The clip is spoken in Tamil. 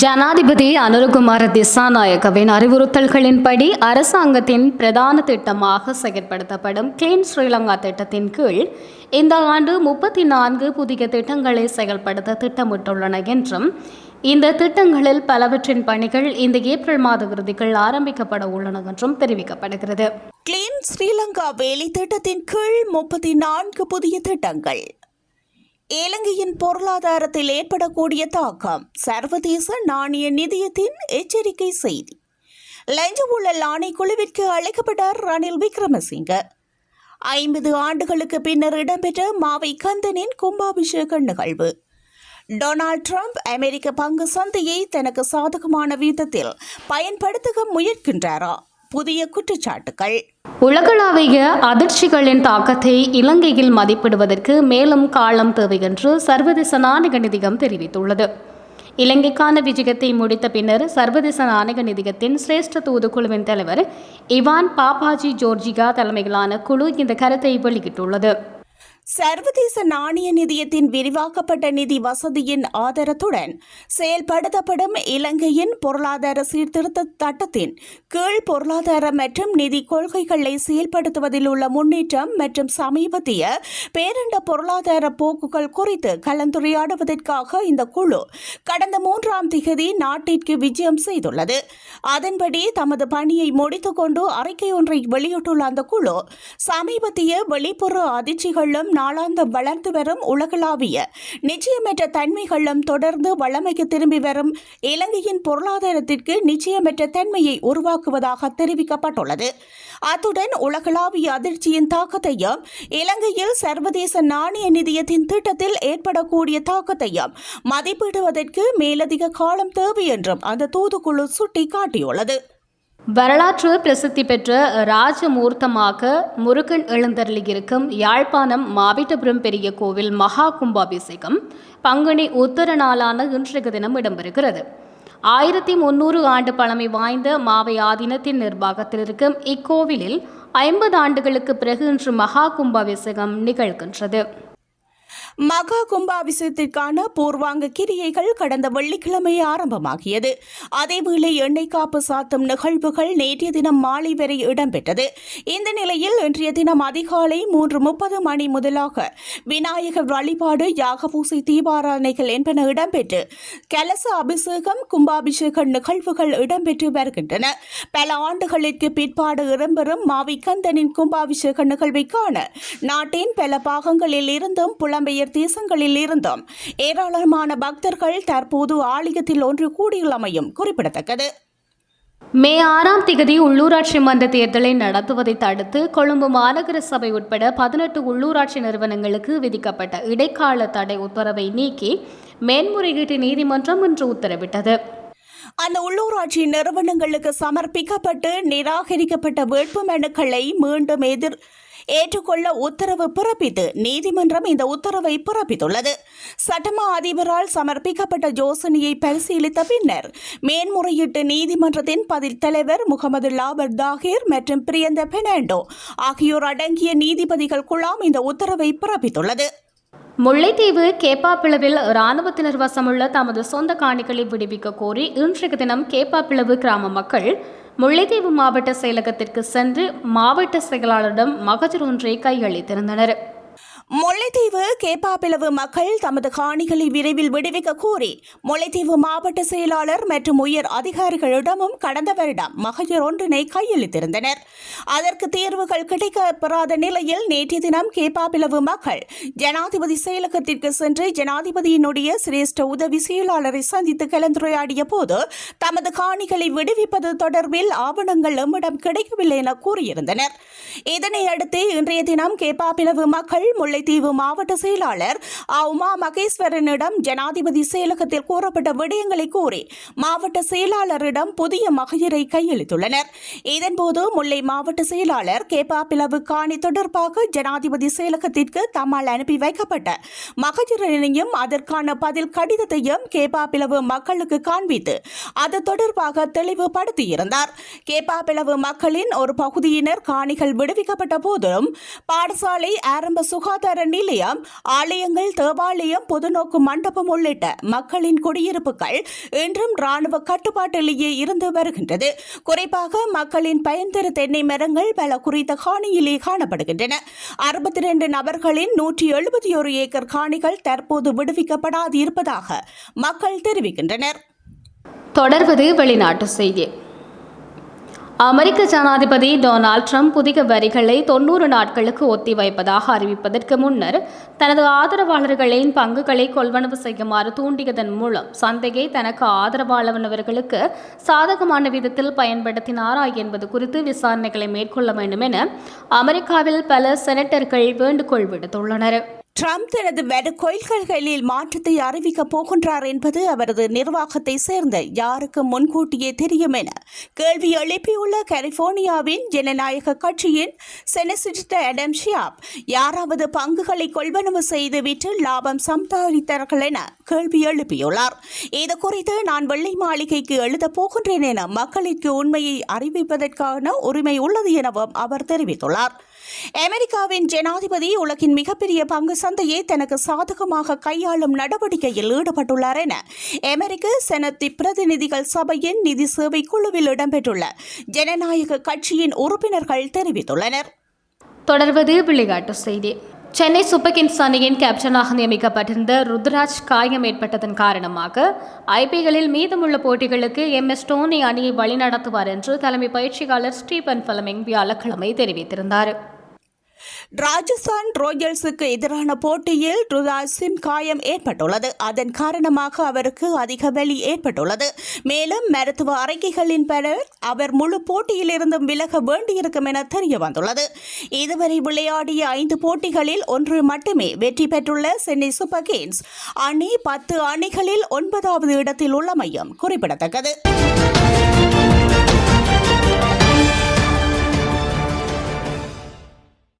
ஜனாதிபதி அனுரகுமார திசாநாயகவின் அறிவுறுத்தல்களின்படி அரசாங்கத்தின் பிரதான திட்டமாக செயற்படுத்தப்படும் கிளீன் ஸ்ரீலங்கா திட்டத்தின் கீழ் இந்த ஆண்டு முப்பத்தி நான்கு புதிய திட்டங்களை செயல்படுத்த திட்டமிட்டுள்ளன என்றும் இந்த திட்டங்களில் பலவற்றின் பணிகள் இந்த ஏப்ரல் மாத இறுதிக்குள் ஆரம்பிக்கப்பட உள்ளன என்றும் தெரிவிக்கப்படுகிறது. கிளீன் ஸ்ரீலங்கா வேலை திட்டத்தின் கீழ் முப்பத்தி நான்கு புதிய திட்டங்கள். இலங்கையின் பொருளாதாரத்தில் ஏற்படக்கூடிய தாக்கம் சர்வதேச நாணய நிதியத்தின் எச்சரிக்கை செய்தி. லஞ்ச ஊழல் ஆணைக்குழுவிற்கு அழைக்கப்பட்டார் ரணில் விக்ரமசிங்க. ஐம்பது ஆண்டுகளுக்கு பின்னர் இடம்பெற்ற மாவை கந்தனின் கும்பாபிஷேக நிகழ்வு. டொனால்ட் ட்ரம்ப் அமெரிக்க பங்கு சந்தையை தனக்கு சாதகமான விதத்தில் பயன்படுத்த முயற்கின்றாரா? புதிய குற்றச்சாட்டுகள் உலகளாவிய அதிர்ச்சிகளின் தாக்கத்தை இலங்கையில் மதிப்பிடுவதற்கு மேலும் காலம் தேவை என்று சர்வதேச நாணய நிதியம் தெரிவித்துள்ளது. இலங்கைக்கான விஜயத்தை முடித்த பின்னர் சர்வதேச நாணய நிதியத்தின் சிரேஷ்ட தூதுக்குழுவின் தலைவர் இவான் பாப்பாஜி ஜோர்ஜிகா தலைமையிலான குழு இந்த கருத்தை வெளியிட்டுள்ளது. சர்வதேச நாணய நிதியத்தின் விரிவாக்கப்பட்ட நிதி வசதியின் ஆதரத்துடன் செயல்படுத்தப்படும் இலங்கையின் பொருளாதார சீர்திருத்த சட்டத்தின் கீழ் பொருளாதார மற்றும் நிதி கொள்கைகளை செயல்படுத்துவதில் உள்ள முன்னேற்றம் மற்றும் சமீபத்திய பேரண்ட பொருளாதார போக்குகள் குறித்து கலந்துரையாடுவதற்காக இந்த குழு கடந்த மூன்றாம் திகதி நாட்டிற்கு விஜயம் செய்துள்ளது. அதன்படி தமது பணியை முடித்துக்கொண்டு அறிக்கை ஒன்றை வெளியிட்டுள்ள அந்த குழு சமீபத்திய வெளிப்புற அதிர்ச்சிகளும் நாளாந்த வளர்ந்து வரும் உலகளாவிய நிச்சயமற்ற தன்மைகளும் தொடர்ந்து வளமைக்கு திரும்பி வரும் இலங்கையின் பொருளாதாரத்திற்கு நிச்சயமற்ற தன்மையை உருவாக்குவதாக தெரிவிக்கப்பட்டுள்ளது. அத்துடன் உலகளாவிய அதிர்ச்சியின் தாக்கத்தையும் இலங்கையில் சர்வதேச நாணய நிதியத்தின் திட்டத்தில் ஏற்படக்கூடிய தாக்கத்தையும் மதிப்பிடுவதற்கு மேலதிக காலம் தேவை என்றும் அந்த தூதுக்குழு சுட்டிக்காட்டியுள்ளது. வரலாற்று பிரசித்தி பெற்ற ராஜமூர்த்தமாக முருகன் எழுந்தருளியிருக்கும் யாழ்ப்பாணம் மாவிட்டபுரம் பெரிய கோவில் மகா கும்பாபிஷேகம் பங்குனி உத்தர நாளான இன்றைய தினம் இடம்பெறுகிறது. ஆயிரத்தி முன்னூறு ஆண்டு பழமை வாய்ந்த மாவை ஆதீனத்தின் நிர்வாகத்தில் இருக்கும் இக்கோவிலில் ஐம்பது ஆண்டுகளுக்கு பிறகு இன்று மகா கும்பாபிஷேகம் நிகழ்கின்றது. மகா கும்பாபிஷேகத்திற்கான பூர்வாங்க கிரியைகள் கடந்த வெள்ளிக்கிழமை ஆரம்பமாகியது. அதேவேளை எண்ணெய் காப்பு சாத்தும் நிகழ்வுகள் நேற்றைய தினம் மாலை வரை இடம்பெற்றது. இந்த நிலையில் இன்றைய தினம் அதிகாலை மூன்று முப்பது மணி முதலாக விநாயகர் வழிபாடு யாகபூசை தீபாராதனைகள் என்பன இடம்பெற்று கலச அபிஷேகம் கும்பாபிஷேக நிகழ்வுகள் இடம்பெற்று வருகின்றன. பல ஆண்டுகளுக்கு பிற்பாடு இடம்பெறும் மாவிக்கந்தனின் கும்பாபிஷேக நிகழ்வை காண நாட்டின் பல பாகங்களில் இருந்தும் புலம்பெயர் தேசங்களில் இருந்தும் ஏராளமான பக்தர்கள் தற்போது ஆலயத்தில் ஒன்று கூடியுள்ளமையும் குறிப்பிடத்தக்கது. மே ஆறாம் திகதி உள்ளூராட்சி மன்ற தேர்தலை நடத்துவதை தடுத்து கொழும்பு மாநகர சபை உட்பட பதினெட்டு உள்ளூராட்சி நிறுவனங்களுக்கு விதிக்கப்பட்ட இடைக்கால தடை உத்தரவை நீக்கி மேன்முறையீட்டு நீதிமன்றம் இன்று உத்தரவிட்டது. அந்த உள்ளூராட்சி நிறுவனங்களுக்கு சமர்ப்பிக்கப்பட்டு நிராகரிக்கப்பட்ட வேட்புமனுக்களை மீண்டும் எதிர் ஏற்றுக்கொள்ள உத்தரவு பிறப்பித்து நீதிமன்றம் இந்த உத்தரவை பிறப்பித்துள்ளது. சட்டமா அதிபரால் சமர்ப்பிக்கப்பட்ட யோசனையை பரிசீலித்த பின்னர் மேன்முறையீட்டு நீதிமன்றத்தின் பதில் தலைவர் முகமது லாபர் தாகிர் மற்றும் பிரியந்த பெனாண்டோ ஆகியோர் அடங்கிய நீதிபதிகள் குழாம் இந்த உத்தரவை பிறப்பித்துள்ளது. முல்லைத்தீவு கேப்பாப்பிளவில் இராணுவத்தினர் வசமுள்ள தமது சொந்த காணிகளை விடுவிக்க கோரி இன்றைக்கு தினம் கேப்பாப்பிளவு கிராம மக்கள் முல்லைத்தீவு மாவட்ட செயலகத்திற்கு சென்று மாவட்ட செயலாளரிடம் மகஜர் ஒன்றை கையளித்திருந்தனர். முல்லைத்தீவு கேப்பாப்பிளவு மக்கள் தமது காணிகளை விரைவில் விடுவிக்க கோரி முல்லைத்தீவு மாவட்ட செயலாளர் மற்றும் உயர் அதிகாரிகளிடமும் கடந்த வருடம் மகஜர் ஒன்றினை கையளித்திருந்தனர். அதற்கு தீர்வுகள் கிடைக்கப்பெறாத நிலையில் நேற்றைய தினம் கேப்பாப்பிளவு மக்கள் ஜனாதிபதி செயலகத்திற்கு சென்று ஜனாதிபதியினுடைய சிரேஷ்ட உதவி செயலாளரை சந்தித்து கலந்துரையாடிய போது தமது காணிகளை விடுவிப்பது தொடர்பில் ஆவணங்கள் எம்மிடம் கிடைக்கவில்லை என கூறியிருந்தனர். இதனை அடுத்து இன்றைய தினம் கேப்பாப்பிளவு மக்கள் முல்லை முல்லைத்தீவு மாவட்ட செயலாளர் உமா மகேஸ்வரனிடம் ஜனாதிபதி செயலகத்தில் கூறப்பட்ட விடயங்களை கூறி மாவட்ட செயலாளரிடம் புதிய மகளிரை கையளித்துள்ளனர். இதன்போது முல்லை மாவட்ட செயலாளர் கேப்பாப்பிளவு காணி தொடர்பாக ஜனாதிபதி செயலகத்திற்கு தம்மால் அனுப்பி வைக்கப்பட்ட மகஜரனையும் அதற்கான பதில் கடிதத்தையும் கேப்பாப்பிளவு மக்களுக்கு காண்பித்து அது தொடர்பாக தெளிவுபடுத்தியிருந்தார். கேப்பாப்பிளவு மக்களின் ஒரு பகுதியினர் காணிகள் விடுவிக்கப்பட்ட போதும் பாடசாலை ஆரம்ப சுகாதார சுகாதார நிலையம் ஆலயங்கள் தேவாலயம் பொதுநோக்கு மண்டபம் உள்ளிட்ட மக்களின் குடியிருப்புகள் இன்றும் ராணுவ கட்டுப்பாட்டிலேயே இருந்து வருகின்றது. குறிப்பாக மக்களின் பயன்தரு தென்னை மரங்கள் பல குறித்த காணியிலே காணப்படுகின்றன. அறுபத்தி ரெண்டு நபர்களின் நூற்றி எழுபத்தி ஒரு ஏக்கர் காணிகள் தற்போது விடுவிக்கப்படாது இருப்பதாக மக்கள் தெரிவிக்கின்றனர். தொடர்வது வெளிநாட்டு செய்தி. அமெரிக்க ஜனாதிபதி டொனால்ட் ட்ரம்ப் புதிய வரிகளை தொன்னூறு நாட்களுக்கு ஒத்திவைப்பதாக அறிவிப்பதற்கு முன்னர் தனது ஆதரவாளர்களின் பங்குகளை கொள்வனவு செய்யுமாறு தூண்டியதன் மூலம் சந்தையை தனக்கு ஆதரவாளவனவர்களுக்கு சாதகமான விதத்தில் பயன்படுத்தினாரா என்பது குறித்து விசாரணைகளை மேற்கொள்ள வேண்டும் என அமெரிக்காவில் பல செனட்டர்கள் வேண்டுகோள் விடுத்துள்ளனர். ட்ரம்ப் தனது வரு கொள்கைகளில் மாற்றத்தை அறிவிக்கப் போகின்றார் என்பது அவரது நிர்வாகத்தை சேர்ந்த யாருக்கு முன்கூட்டியே தெரியும் என கேள்வி எழுப்பியுள்ள கலிபோர்னியாவின் ஜனநாயக கட்சியின் செனசிட்ட அடம் ஷியாப் யாராவது பங்குகளை கொள்வனவு செய்துவிட்டு லாபம் சம்பாதித்தார்கள் என கேள்வி எழுப்பியுள்ளார். இது குறித்து நான் வெள்ளை மாளிகைக்கு எழுதப் போகின்றேன் என மக்களுக்கு உண்மையை அறிவிப்பதற்கான உரிமை உள்ளது எனவும் அவர் தெரிவித்துள்ளார். அமெரிக்காவின் ஜனாதிபதி உலகின் மிகப்பெரிய பங்கு சந்தையை தனக்கு சாதகமாக கையாளும் நடவடிக்கையில் ஈடுபட்டுள்ளார் என அமெரிக்க செனத்தி பிரதிநிதிகள் சபையின் நிதி சேவை குழுவில் இடம்பெற்றுள்ள ஜனநாயக கட்சியின் உறுப்பினர்கள் தெரிவித்துள்ளனர். தொடர்வது விளையாட்டு செய்தி. சென்னை சூப்பர் கிங்ஸ் அணியின் கேப்டனாக நியமிக்கப்பட்டிருந்த ருத்ராஜ் காயம் ஏற்பட்டதன் காரணமாக ஐபிஎல்லில் மீதமுள்ள போட்டிகளுக்கு எம் எஸ் டோனி அணியை வழிநடத்துவார் என்று தலைமை பயிற்சியாளர் ஸ்டீபன் ஃபலமிங் வியாழக்கிழமை தெரிவித்திருந்தார். ராஜஸ்தான் ராயல்ஸுக்கு எதிரான போட்டியில் ருதாஜ் சிங் காயம் ஏற்பட்டுள்ளது. அதன் காரணமாக அவருக்கு அதிக வலி ஏற்பட்டுள்ளது. மேலும் மருத்துவ அறிக்கைகளின் பெயர் அவர் முழு போட்டியிலிருந்தும் விலக வேண்டியிருக்கும் என தெரிய வந்துள்ளது. இதுவரை விளையாடிய ஐந்து போட்டிகளில் ஒன்று மட்டுமே வெற்றி பெற்றுள்ள சென்னை சூப்பர் கிங்ஸ். அணி பத்து அணிகளில் ஒன்பதாவது இடத்தில் உள்ளமையும் குறிப்பிடத்தக்கது.